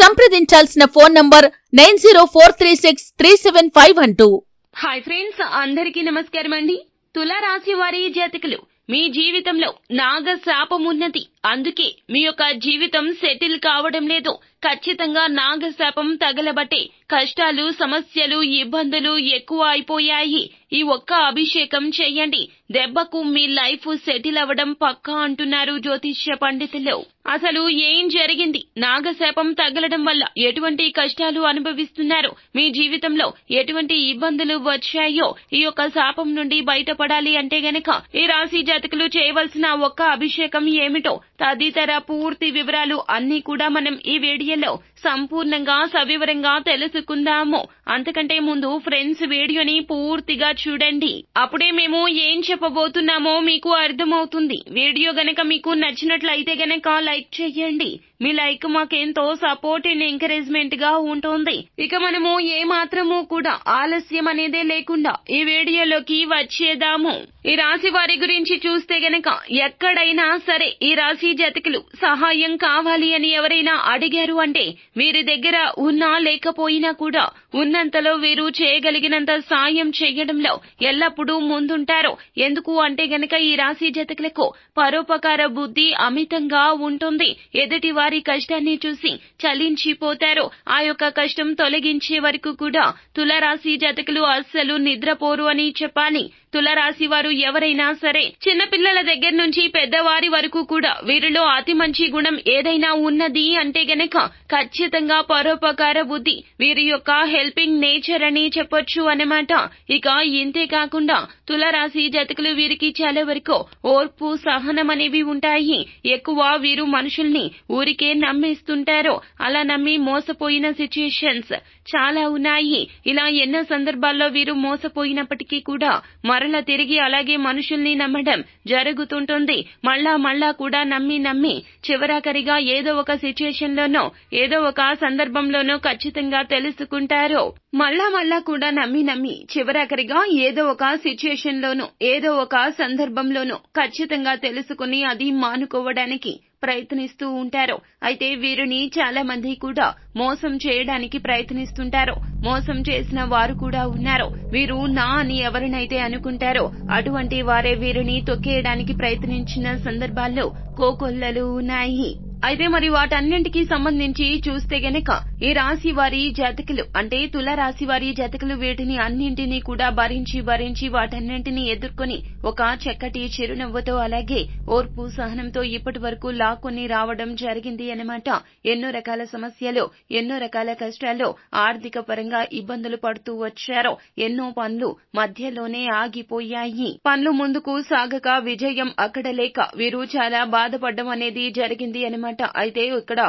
సంప్రదించాల్సిన phone number nine zero four three six three seven five one two. Hi friends అందరికీ నమస్కారం అండి. తులారాశి వారి జాతకులు మీ జీవితంలో నాగ శాపం ఉన్నది అందుకే మీ యొక్క జీవితం సెటిల్ కావడం లేదు. ఖచ్చితంగా నాగశాపం తగలబట్టి కష్టాలు సమస్యలు ఇబ్బందులు ఎక్కువ అయిపోయాయి. ఈ ఒక్క అభిషేకం చెయ్యండి దెబ్బకు మీ లైఫ్ సెటిల్ అవ్వడం పక్కా అంటున్నారు జ్యోతిష్య పండితులు. అసలు ఏం జరిగింది? నాగశాపం తగలడం వల్ల ఎటువంటి కష్టాలు అనుభవిస్తున్నారు? మీ జీవితంలో ఎటువంటి ఇబ్బందులు వచ్చాయో? ఈ యొక్క శాపం నుండి బయటపడాలి అంటే గనక ఈ రాశి జాతకులు చేయవలసిన ఒక్క అభిషేకం ఏమిటో తదితర పూర్తి వివరాలు అన్ని కూడా మనం ఈ yellow సంపూర్ణంగా సవివరంగా తెలుసుకుందాము. అంతకంటే ముందు ఫ్రెండ్స్ వీడియోని పూర్తిగా చూడండి. అప్పుడే మేము ఏం చెప్పబోతున్నామో మీకు అర్థమవుతుంది. వీడియో గనక మీకు నచ్చినట్లయితే గనక లైక్ చేయండి. మీ లైక్ మాకెంతో సపోర్ట్ అండ్ ఎంకరేజ్మెంట్గా ఉంటుంది. ఇక మనము ఏ మాత్రము కూడా ఆలస్యం అనేదే లేకుండా ఈ వీడియోలోకి వచ్చేదాము ఈ రాశి వారి గురించి చూస్తే గనక ఎక్కడైనా సరే ఈ రాశి జతకులు సహాయం కావాలి అని ఎవరైనా అడిగారు అంటే వీరి దగ్గర ఉన్నా లేకపోయినా కూడా ఉన్నంతలో వీరు చేయగలిగినంత సాయం చేయడంలో ఎల్లప్పుడూ ముందుంటారు. ఎందుకు అంటే గనక ఈ రాశి జతకులకు పరోపకార బుద్ధి అమితంగా ఉంటుంది. ఎదుటి వారి కష్టాన్ని చూసి చలించిపోతారు. ఆ యొక్క కష్టం తొలగించే వరకు కూడా తులరాశి జతకులు అస్సలు నిద్రపోరు అని చెప్పాలి. తులరాశి వారు ఎవరైనా సరే చిన్నపిల్లల దగ్గర నుంచి పెద్దవారి వరకు కూడా వీరిలో అతి మంచి గుణం ఏదైనా ఉన్నది అంటే గనక ఖచ్చితంగా పరోపకార బుద్ధి. వీరి యొక్క హెల్పింగ్ నేచర్ అని చెప్పొచ్చు అన్నమాట. ఇక ఇంతే కాకుండా తులరాశి జతకులు వీరికి చాలా వరకు ఓర్పు సహనం అనేవి ఉంటాయి. ఎక్కువ వీరు మనుషుల్ని ఊరికే నమ్మేస్తుంటారు. అలా నమ్మి మోసపోయిన సిచ్యుయేషన్స్ చాలా ఉన్నాయి. ఇలా ఎన్నో సందర్భాల్లో వీరు మోసపోయినప్పటికీ కూడా మరల తిరిగి అలాగే మనుషుల్ని నమ్మడం జరుగుతుంటుంది. మళ్ళా మళ్ళా కూడా నమ్మి నమ్మి చివరాకరిగా ఏదో ఒక సిచ్యుయేషన్ లోనో ఏదో ఒక సందర్భంలోనో ఖచ్చితంగా తెలుసుకుంటారు. మళ్ళా మళ్ళా కూడా నమ్మి నమ్మి చివరాఖరిగా ఏదో ఒక సిచ్యుయేషన్ లోనో ఏదో ఒక సందర్భంలోనో ఖచ్చితంగా తెలుసుకుని అది మానుకోవడానికి ప్రయత్నిస్తూ ఉంటారు. అయితే వీరిని చాలా మంది కూడా మోసం చేయడానికి ప్రయత్నిస్తుంటారు. మోసం చేసిన వారు కూడా ఉన్నారు. వీరు నా అని ఎవరినైతే అనుకుంటారో అటువంటి వారే వీరిని తొక్కేయడానికి ప్రయత్నించిన సందర్భాల్లో కోకొల్లలు ఉన్నాయి. అయితే మరి వాటన్నింటికి సంబంధించి చూస్తే గనక ఈ రాశి వారి జాతకులు అంటే తుల రాశి వారి జాతకులు వీటిని అన్నింటినీ కూడా భరించి భరించి వాటన్నింటినీ ఎదుర్కొని ఒక చక్కటి చిరునవ్వుతో అలాగే ఓర్పు సహనంతో ఇప్పటి వరకు లాక్కొని రావడం జరిగింది అనమాట ఎన్నో రకాల సమస్యలు ఎన్నో రకాల కష్టాలు ఆర్థిక పరంగా ఇబ్బందులు పడుతూ వచ్చారు. ఎన్నో పనులు మధ్యలోనే ఆగిపోయాయి. పనులు ముందుకు సాగక విజయం అక్కడ లేక వీరు చాలా బాధపడడం అనేది జరిగింది అనమాట అయితే ఇక్కడ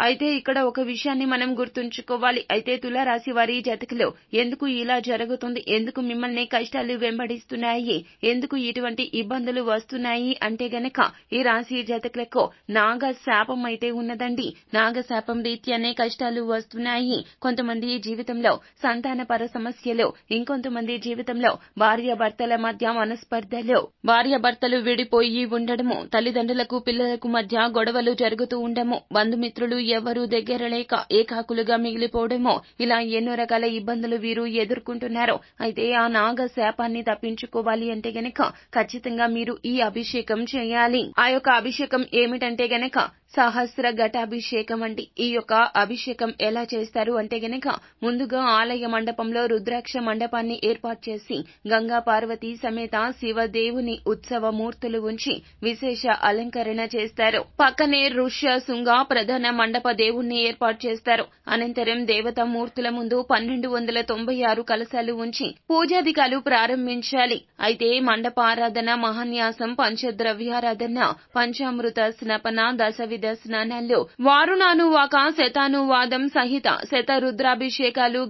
అయితే ఇక్కడ ఒక విషయాన్ని మనం గుర్తుంచుకోవాలి. అయితే తులారాశి వారి జతకులో ఎందుకు ఇలా జరుగుతుంది? ఎందుకు మిమ్మల్ని కష్టాలు వెంబడిస్తున్నాయి? ఎందుకు ఇటువంటి ఇబ్బందులు వస్తున్నాయి? అంటే గనక ఈ రాశి జతకులకు నాగ శాపం అయితే ఉన్నదండి. నాగ శాపం రీత్యానే కష్టాలు వస్తున్నాయి. కొంతమంది జీవితంలో సంతానపర సమస్యలు ఇంకొంతమంది జీవితంలో భార్య భర్తల మధ్య మనస్పర్ధలు. భార్య భర్తలు విడిపోయి ఉండడము తల్లిదండ్రులకు పిల్లలకు మధ్య గొడవలు జరుగుతూ ఉండము. బంధుమిత్రులు ఎవరూ దగ్గర లేక ఏకాకులుగా మిగిలిపోవడమో ఇలా ఎన్నో రకాల ఇబ్బందులు వీరు ఎదుర్కొంటున్నారు. అయితే ఆ నాగ శాపాన్ని తప్పించుకోవాలి అంటే గనక ఖచ్చితంగా మీరు ఈ అభిషేకం చేయాలి. ఆ యొక్క అభిషేకం ఏమిటంటే గనక సహస్ర ఘటాభిషేకం అండి. ఈ యొక్క అభిషేకం ఎలా చేస్తారు అంటే గనక ముందుగా ఆలయ మండపంలో రుద్రాక్ష మండపాన్ని ఏర్పాటు చేసి గంగా పార్వతి సమేత శివదేవుని ఉత్సవ మూర్తులు ఉంచి విశేష అలంకరణ చేస్తారు. పక్కనే ఋష్య శృంగ ప్రధాన మండప దేవుణ్ణి ఏర్పాటు చేస్తారు. అనంతరం దేవతా మూర్తుల ముందు పన్నెండు వందల తొంభై ఆరు కలశాలు ఉంచి పూజాధికాలు ప్రారంభించాలి. అయితే మండపారాధన మహాన్యాసం పంచద్రవ్యారాధన పంచామృత స్నపన దశ పంచవిధ స్నానాల్లో వారునాను వాక శతాను సహిత శత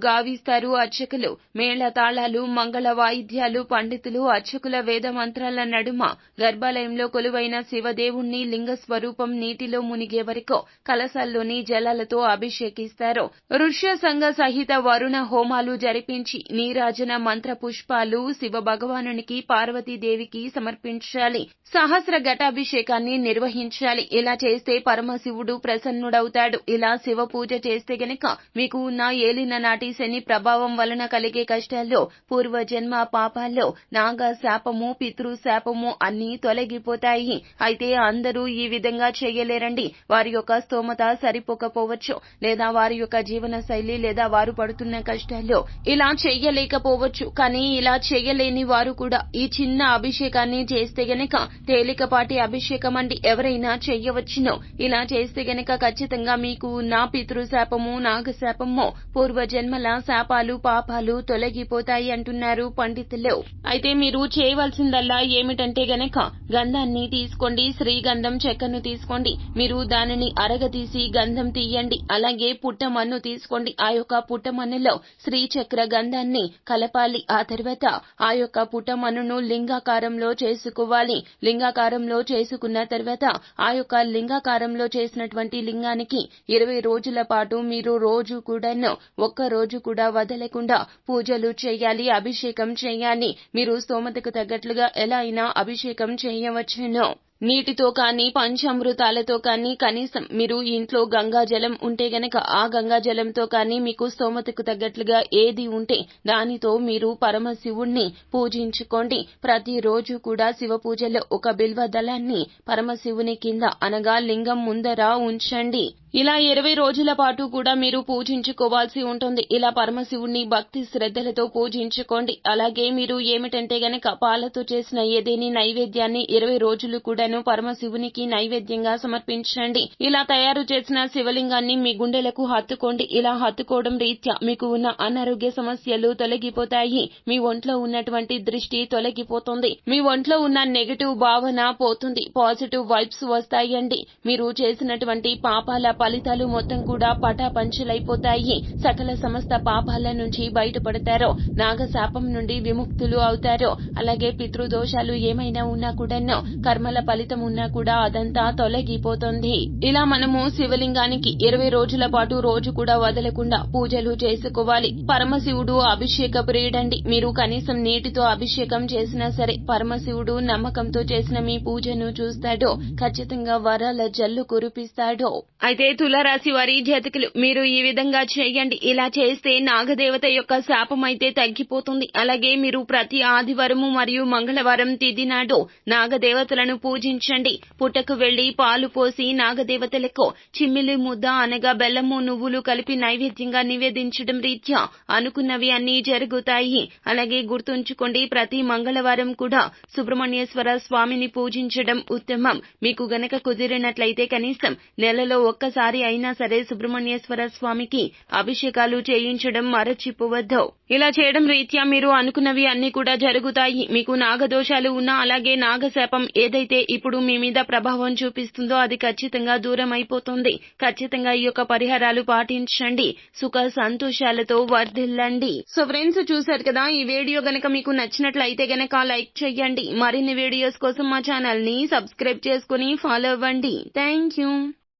గావిస్తారు అర్చకులు. మేళతాళాలు మంగళ వాయిద్యాలు పండితులు అర్చకుల వేద మంత్రాల నడుమ గర్భాలయంలో కొలువైన శివదేవుణ్ణి లింగ స్వరూపం నీటిలో మునిగే వరకు కలశాల్లోని జలాలతో అభిషేకిస్తారు. ఋష్య సంఘ సహిత వరుణ హోమాలు జరిపించి నీరాజన మంత్ర పుష్పాలు శివ భగవానునికి పార్వతీదేవికి సమర్పించాలి. సహస్ర ఘటాభిషేకాన్ని నిర్వహించాలి. ఇలా చేస్తే పరమశివుడు ప్రసన్నుడవుతాడు. ఇలా శివ పూజ చేస్తే గనక మీకు ఉన్న ఏలిన నాటి శని ప్రభావం వలన కలిగే కష్టాల్లో పూర్వజన్మ పాపాల్లో నాగ శాపము పితృ శాపము అన్నీ తొలగిపోతాయి. అయితే అందరూ ఈ విధంగా చేయలేరండి. వారి యొక్క స్తోమత సరిపోకపోవచ్చు లేదా వారి యొక్క జీవన శైలి లేదా వారు పడుతున్న కష్టాల్లో ఇలా చేయలేకపోవచ్చు. కానీ ఇలా చేయలేని వారు కూడా ఈ చిన్న అభిషేకాన్ని చేస్తే గనక తేలికపాటి అభిషేకం అండి ఎవరైనా చెయ్యవచ్చును ఇలా చేస్తే గనక ఖచ్చితంగా మీకు నా పితృశాపము నాగశాపము పూర్వజన్మల శాపాలు పాపాలు తొలగిపోతాయి అంటున్నారు పండితులు. అయితే మీరు చేయవలసిందల్లా ఏమిటంటే గనక గంధాన్ని తీసుకోండి శ్రీగంధం చెక్కను తీసుకోండి మీరు దానిని అరగతీసి గంధం తీయండి అలాగే పుట్టమన్ను తీసుకోండి. ఆ యొక్క పుట్టమన్నులో శ్రీచక్ర గంధాన్ని కలపాలి. ఆ తర్వాత ఆ యొక్క పుట్టమన్నును లింగాకారంలో చేసుకోవాలి. లింగాకారంలో చేసుకున్న తర్వాత ఆ యొక్క లింగాకారం లింగాకారంలో చేసినటువంటి లింగానికి ఇరవై రోజుల పాటు మీరు రోజు కూడాను ఒక్క రోజు కూడా వదలకుండా పూజలు చేయాలి అభిషేకం చేయాలి. మీరు స్తోమతకు తగ్గట్లుగా ఎలా అయినా అభిషేకం చేయవచ్చును. నీటితో కానీ పంచామృతాలతో కానీ కనీసం మీరు ఇంట్లో గంగాజలం ఉంటే గనక ఆ గంగాజలంతో కానీ మీకు స్తోమతకు తగ్గట్లుగా ఏది ఉంటే దానితో మీరు పరమశివుణ్ణి పూజించుకోండి. ప్రతిరోజు కూడా శివ పూజలో ఒక బిల్వ దళాన్ని పరమశివుని కింద అనగా లింగం ముందర ఉంచండి. ఇలా ఇరవై రోజుల పాటు కూడా మీరు పూజించుకోవాల్సి ఉంటుంది. ఇలా పరమశివుణ్ణి భక్తి శ్రద్ధలతో పూజించుకోండి. అలాగే మీరు ఏమిటంటే గనక పాలతో చేసిన ఏదేని నైవేద్యాన్ని ఇరవై రోజులు కూడాను పరమశివునికి నైవేద్యంగా సమర్పించండి. ఇలా తయారు చేసిన శివలింగాన్ని మీ గుండెలకు హత్తుకోండి. ఇలా హత్తుకోవడం రీత్యా మీకు ఉన్న అనారోగ్య సమస్యలు తొలగిపోతాయి. మీ ఒంట్లో ఉన్నటువంటి దృష్టి తొలగిపోతుంది. మీ ఒంట్లో ఉన్న నెగటివ్ భావన పోతుంది. పాజిటివ్ వైబ్స్ వస్తాయండి. మీరు చేసినటువంటి పాపాల ఫలితాలు మొత్తం కూడా పటాపంచలైపోతాయి. సకల సమస్త పాపాల నుంచి బయటపడతారు నాగశాపం నుండి విముక్తులు అవుతారు అలాగే పితృదోషాలు ఏమైనా ఉన్నా కూడాను కర్మల ఫలితం ఉన్నా కూడా అదంతా తొలగిపోతుంది. ఇలా మనము శివలింగానికి ఇరవై రోజుల పాటు రోజు కూడా వదలకుండా పూజలు చేసుకోవాలి. పరమశివుడు అభిషేక ప్రియుడండి. మీరు కనీసం నీటితో అభిషేకం చేసినా సరే పరమశివుడు నమ్మకంతో చేసిన మీ పూజను చూస్తాడు ఖచ్చితంగా వరాల జల్లు కురిపిస్తాడు. అయితే తులారాశి వారి జతకులు మీరు ఈ విధంగా చేయండి. ఇలా చేస్తే నాగదేవత యొక్క శాపం అయితే తగ్గిపోతుంది. అలాగే మీరు ప్రతి ఆదివారము మరియు మంగళవారం తిది నాడు నాగదేవతలను పూజించండి. పుట్టకు వెళ్ళి పాలు పోసి నాగదేవతలకు చిమ్మిలి ముద్ద అనగా బెల్లము నువ్వులు కలిపి నైవేద్యంగా నివేదించడం రీత్యా అనుకున్నవి అన్ని జరుగుతాయి. అలాగే గుర్తుంచుకోండి ప్రతి మంగళవారం కూడా సుబ్రహ్మణ్యేశ్వర స్వామిని పూజించడం ఉత్తమం. మీకు గనక కుదిరినట్లయితే కనీసం నెలలో ఒక్కసారి అయినా సరే సుబ్రహ్మణ్యేశ్వర స్వామికి అభిషేకాలు చేయించడం మరచిపోవద్దు. ఇలా చేయడం రీత్యా మీరు అనుకున్నవి అన్ని కూడా జరుగుతాయి. మీకు నాగదోషాలు ఉన్నా అలాగే నాగశాపం ఏదైతే ఇప్పుడు మీ మీద ప్రభావం చూపిస్తుందో అది ఖచ్చితంగా దూరం అయిపోతుంది ఖచ్చితంగా ఈ యొక్క పరిహారాలు పాటించండి. సుఖ సంతోషాలతో వర్ధిల్లండి. సో ఫ్రెండ్స్ చూశారు కదా ఈ వీడియో గనక మీకు నచ్చినట్లయితే గనక లైక్ చేయండి. మరిన్ని వీడియోస్ కోసం మా ఛానల్ని సబ్స్క్రైబ్ చేసుకుని ఫాలో అవ్వండి. Thank you.